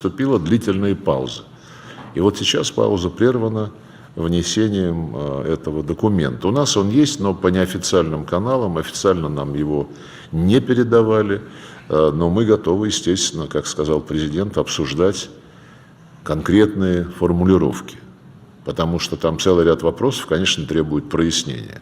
Наступила длительная пауза. И вот сейчас пауза прервана внесением э, этого документа. У нас он есть, но по неофициальным каналам, официально нам его не передавали, Э, но мы готовы, естественно, как сказал президент, обсуждать конкретные формулировки, потому что там целый ряд вопросов, конечно, требует прояснения.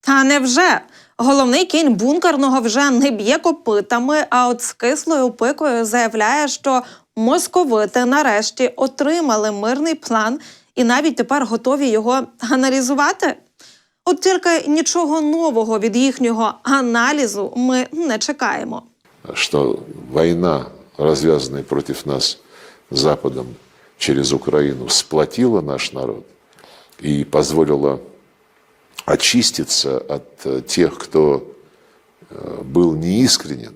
Та невже? Головний кінь бункерного вже не б'є копитами, а от з кислою пикою заявляє, що московити нарешті отримали мирний план і навіть тепер готові його аналізувати. От тільки нічого нового від їхнього аналізу ми не чекаємо. что война, развязанная против нас Западом через Украину, сплотила наш народ и позволила очиститься от э, тех, кто э, был неискренен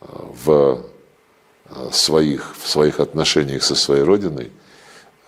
э, в э, своих, в своих отношениях со своей родиной,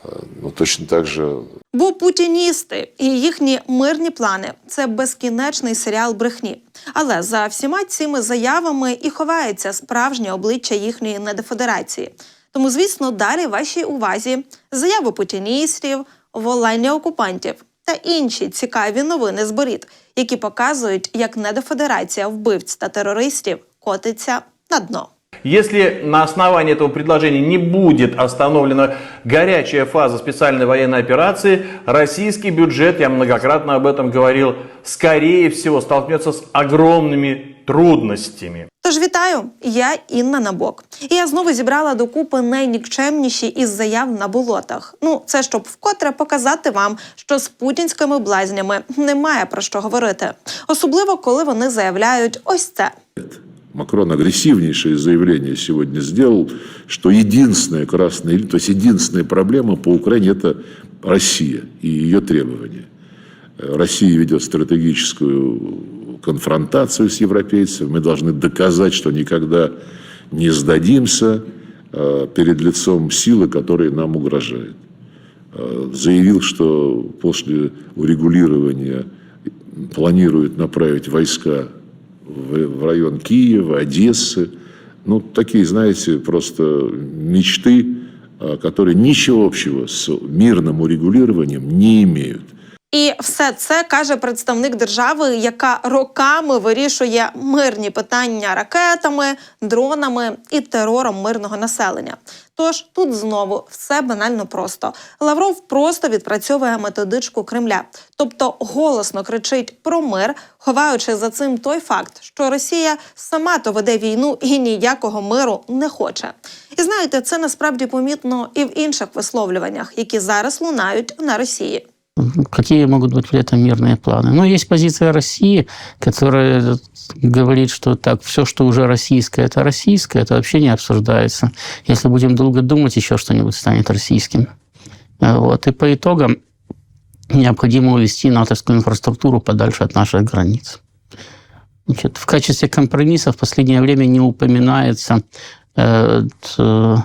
Э, ну, точно так же Бо путіністи і їхні мирні плани це безкінечний серіал брехні. Але за всіма цими заявами і ховається справжнє обличчя їхньої недофедерації. Тому, звісно, далі вашій увазі заяви путіністів, волання окупантів та інші цікаві новини з борід, які показують, як недофедерація вбивць та терористів котиться на дно. Если на основании этого предложения не будет остановлена горячая фаза специальной военной операции, российский бюджет, я многократно об этом говорил, скорее всего столкнется с огромными трудностями. Тож вітаю, я Інна Набок. І я знову зібрала докупи найнікчемніші із заяв на болотах. Ну, це щоб вкотре показати вам, що з путінськими блазнями немає про що говорити, особливо коли вони заявляють ось це. Макрон агрессивнейшее заявление сегодня сделал, что единственная красная, то есть единственная проблема по Украине – это Россия и ее требования. Э, Россия ведет стратегическую конфронтацию с европейцами. Мы должны доказать, что никогда не сдадимся э, перед лицом силы, которые нам угрожают. Э, Заявил, что после урегулирования планирует направить войска в, в район Киева, Одессы. Ну, такие, знаете, просто мечты, а, которые ничего общего с мирным урегулированием не имеют. І все це каже представник держави, яка роками вирішує мирні питання ракетами, дронами і терором мирного населення. Тож тут знову все банально просто. Лавров просто відпрацьовує методичку Кремля, тобто голосно кричить про мир, ховаючи за цим той факт, що Росія сама то веде війну і ніякого миру не хоче. І знаєте, це насправді помітно і в інших висловлюваннях, які зараз лунають на Росії. Какие могут быть при этом мирные планы? Ну, есть позиция России, которая говорит, что так, все, что уже российское, это российское, это вообще не обсуждается. Если будем долго думать, еще что-нибудь станет российским. А, Вот. И по итогам необходимо увести натовскую инфраструктуру подальше от наших границ. Значит, в качестве компромисса в последнее время не упоминается э, т-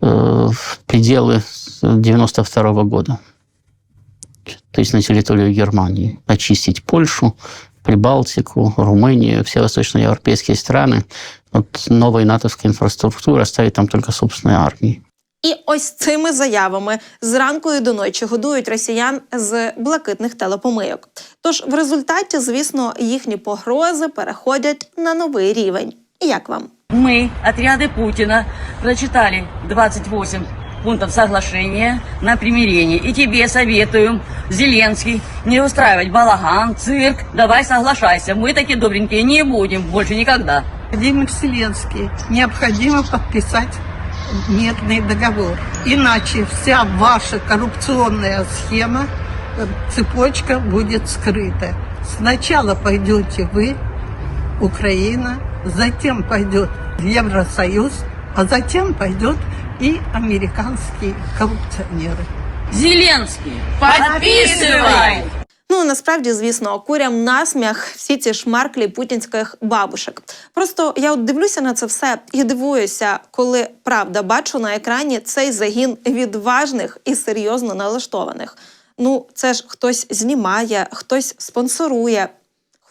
э, пределы 92 года то есть на территорию Германии, очистить Польшу, Прибалтику, Румынию, все восточноевропейские страны от новой натовской инфраструктуры, оставить там только собственные армии. І ось цими заявами зранку і до ночі годують росіян з блакитних телепомийок. Тож в результаті, звісно, їхні погрози переходять на новий рівень. Як вам? Мы, отряды Путина, прочитали 28 пунктов соглашения на примирение. И тебе советую, Зеленский, не устраивать балаган, цирк. Давай соглашайся. Мы такие добренькие не будем больше никогда. Владимир Зеленский, необходимо подписать мирный договор. Иначе вся ваша коррупционная схема, э, цепочка будет скрыта. Сначала пойдете вы, Украина, затем пойдет Евросоюз, а затем пойдет и американские коррупционеры. Зеленский, подписывай! Ну насправді, звісно, курям насміх всі ці шмарклі путінських бабушек. Просто я от дивлюся на це все і дивуюся, коли правда бачу на екрані цей загін відважних і серйозно налаштованих. Ну, це ж хтось знімає, хтось спонсорує.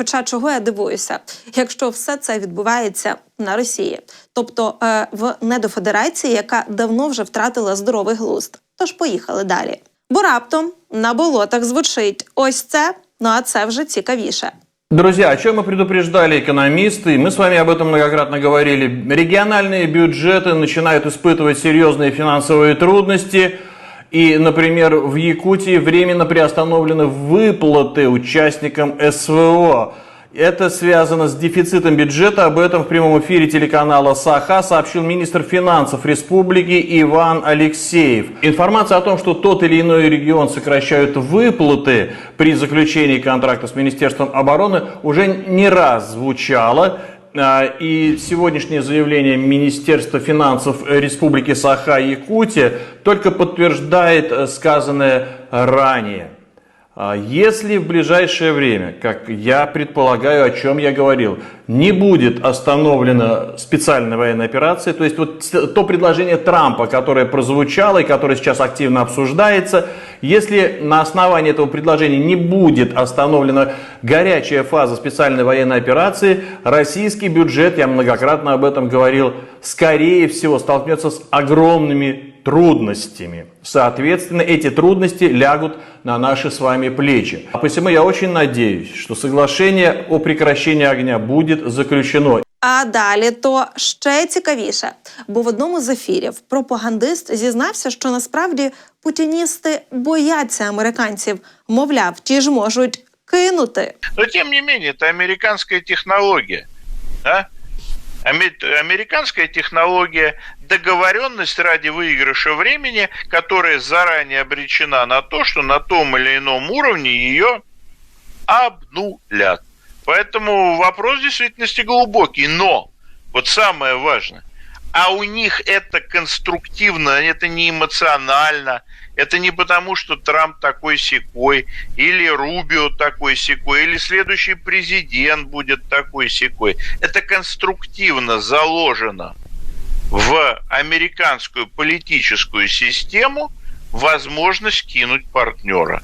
Хоча чого я дивуюся, якщо все це відбувається на Росії, тобто е, в недофедерації, яка давно вже втратила здоровий глузд. Тож поїхали далі. Бо раптом на болотах звучить ось це, ну а це вже цікавіше. Друзья, о чем мы предупреждали экономисты, мы с вами об этом многократно говорили, региональные бюджеты начинают испытывать серьезные финансовые трудности, и, например, в Якутии временно приостановлены выплаты участникам СВО. Это связано с дефицитом бюджета. Об этом в прямом эфире телеканала САХА сообщил министр финансов республики Иван Алексеев. Информация о том, что тот или иной регион сокращают выплаты при заключении контракта с Министерством обороны, уже не раз звучала. И сегодняшнее заявление Министерства финансов Республики Саха-Якутия только подтверждает э, сказанное ранее. А Если в ближайшее время, как я предполагаю, о чем я говорил, не будет остановлена специальная военная операция, то есть вот то предложение Трампа, которое прозвучало и которое сейчас активно обсуждается, если на основании этого предложения не будет остановлена горячая фаза специальной военной операции, российский бюджет, я многократно об этом говорил, скорее всего столкнется с огромными трудностями. Соответственно, эти трудности лягут на наши с вами плечи. А посему я очень надеюсь, что соглашение о прекращении огня будет заключено. А далі то ще цікавіше, бо в одному з ефірів пропагандист зізнався, що насправді путіністи бояться американців. Мовляв, ті ж можуть кинути. Но тем не менее, это американская технология. Да? Аме- Американская технология, договоренность ради выигрыша времени, которая заранее обречена на то, что на том или ином уровне ее обнулят. Поэтому вопрос в действительности глубокий. Но, вот самое важное, а у них это конструктивно, это не эмоционально, это не потому, что Трамп такой секой, или Рубио такой секой, или следующий президент будет такой секой. Это конструктивно заложено в американскую политическую систему возможность кинуть партнера.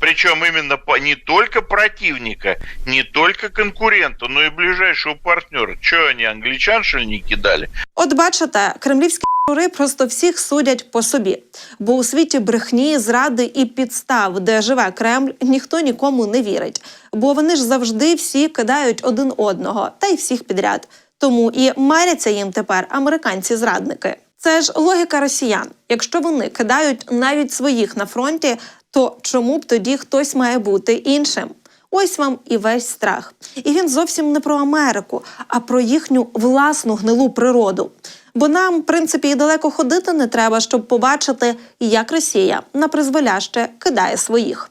Причем именно по, не только противника, не только конкурента, но и ближайшего партнера. Че они, англичан, что ли, не кидали? От бачите, кремлівські жури просто всіх судять по собі. Бо у світі брехні, зради і підстав, де живе Кремль, ніхто нікому не вірить. Бо вони ж завжди всі кидають один одного, та й всіх підряд. Тому і маряться їм тепер американці-зрадники. Це ж логіка росіян. Якщо вони кидають навіть своїх на фронті, то чому б тоді хтось має бути іншим? Ось вам і весь страх. І він зовсім не про Америку, а про їхню власну гнилу природу. Бо нам, в принципі, і далеко ходити не треба, щоб побачити, як Росія на призволяще кидає своїх.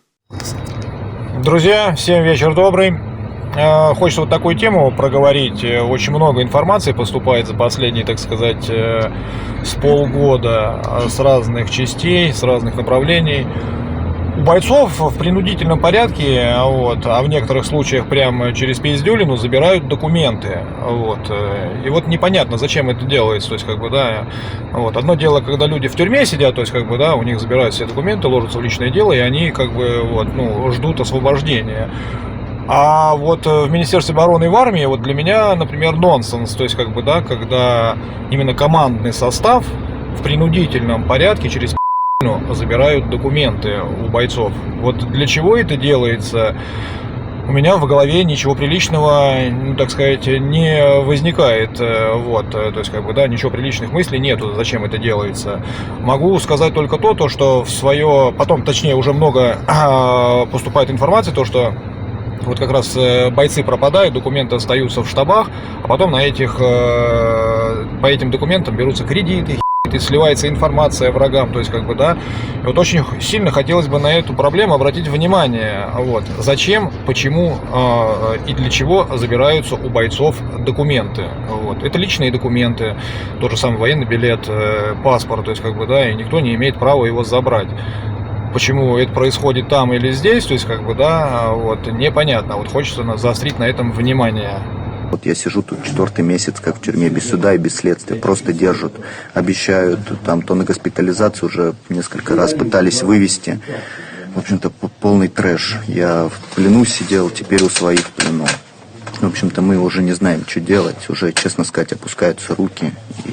Друзья, всем вечер добрый. Э, Хочется вот такую тему проговорить. Э, Очень много информации поступает за последние, так сказать, э, с полгода э, с разных частей, с разных направлений. Бойцов в принудительном порядке, вот, а в некоторых случаях прямо через пиздюлину забирают документы. Вот. И вот непонятно, зачем это делается. То есть, как бы, да, вот. Одно дело, когда люди в тюрьме сидят, то есть, как бы, да, у них забирают все документы, ложатся в личное дело, и они, как бы, вот, ну, ждут освобождения. А вот э, в Министерстве обороны и в армии, вот для меня, например, нонсенс. То есть, как бы, да, когда именно командный состав в принудительном порядке через забирают документы у бойцов. Вот для чего это делается? У меня в голове ничего приличного, ну, так сказать, не возникает. э, Вот, э, то есть, как бы, да, ничего приличных мыслей нету, зачем это делается. Могу сказать только то, то что в свое, потом, точнее, уже много а, поступает информации, то, что вот как раз э, бойцы пропадают, документы остаются в штабах, а потом на этих, по этим документам берутся кредиты, и сливается информация врагам, то есть как бы, да, и вот очень сильно хотелось бы на эту проблему обратить внимание, вот, зачем, почему э, и для чего забираются у бойцов документы, вот, это личные документы, тот же самый военный билет, э, паспорт, то есть как бы, да, и никто не имеет права его забрать. Почему это происходит там или здесь, то есть как бы, да, вот, непонятно, вот хочется заострить на этом внимание. Вот я сижу тут четвертый месяц, как в тюрьме, без суда и без следствия. Просто держат, обещают, там то на госпитализацию уже несколько раз пытались вывести. в общем-то, п- полный трэш. Я в плену сидел, теперь у своих в плену. В общем-то, мы уже не знаем, что делать. Уже, честно сказать, опускаются руки. И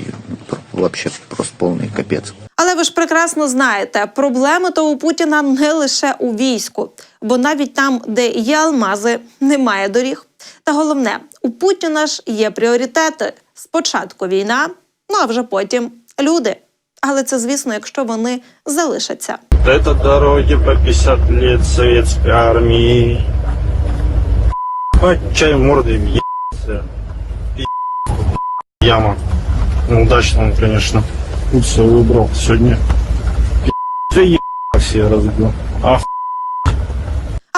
пр- вообще просто полный капец. Але ви ж прекрасно знаєте, проблеми то у Путіна не лише у війську, бо навіть там, де є алмази, немає доріг. Та головне, у Путіна ж є пріоритети: спочатку війна, ну а вже потім люди. Але це, звісно, якщо вони залишаться. Это дороги по 50 лет советской армии. Ебать, чай мордой въебался. Пи***, Яма. Неудачно он, конечно. Тут все выбрал сегодня. Все ебался я разбил. Ах,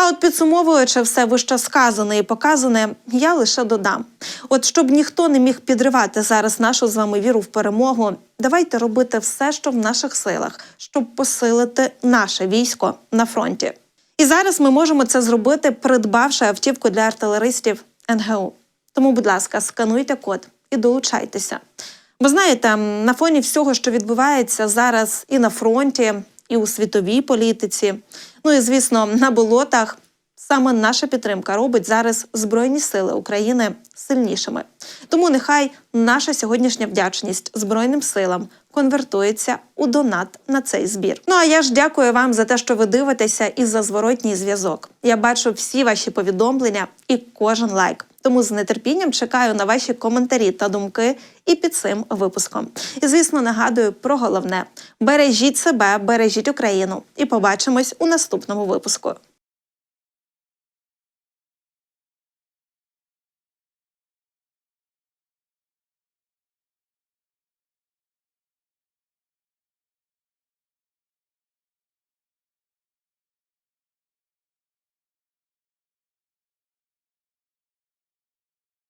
А от підсумовуючи все вище сказане і показане, я лише додам: от щоб ніхто не міг підривати зараз нашу з вами віру в перемогу, давайте робити все, що в наших силах, щоб посилити наше військо на фронті. І зараз ми можемо це зробити, придбавши автівку для артилеристів НГУ. Тому, будь ласка, скануйте код і долучайтеся. Бо знаєте, на фоні всього, що відбувається зараз і на фронті, і у світовій політиці, ну і звісно, на болотах, саме наша підтримка робить зараз Збройні Сили України сильнішими. Тому нехай наша сьогоднішня вдячність Збройним силам конвертується у донат на цей збір. Ну а я ж дякую вам за те, що ви дивитеся і за зворотній зв'язок. Я бачу всі ваші повідомлення і кожен лайк. Тому з нетерпінням чекаю на ваші коментарі та думки і під цим випуском. І звісно, нагадую про головне: бережіть себе, бережіть Україну, і побачимось у наступному випуску.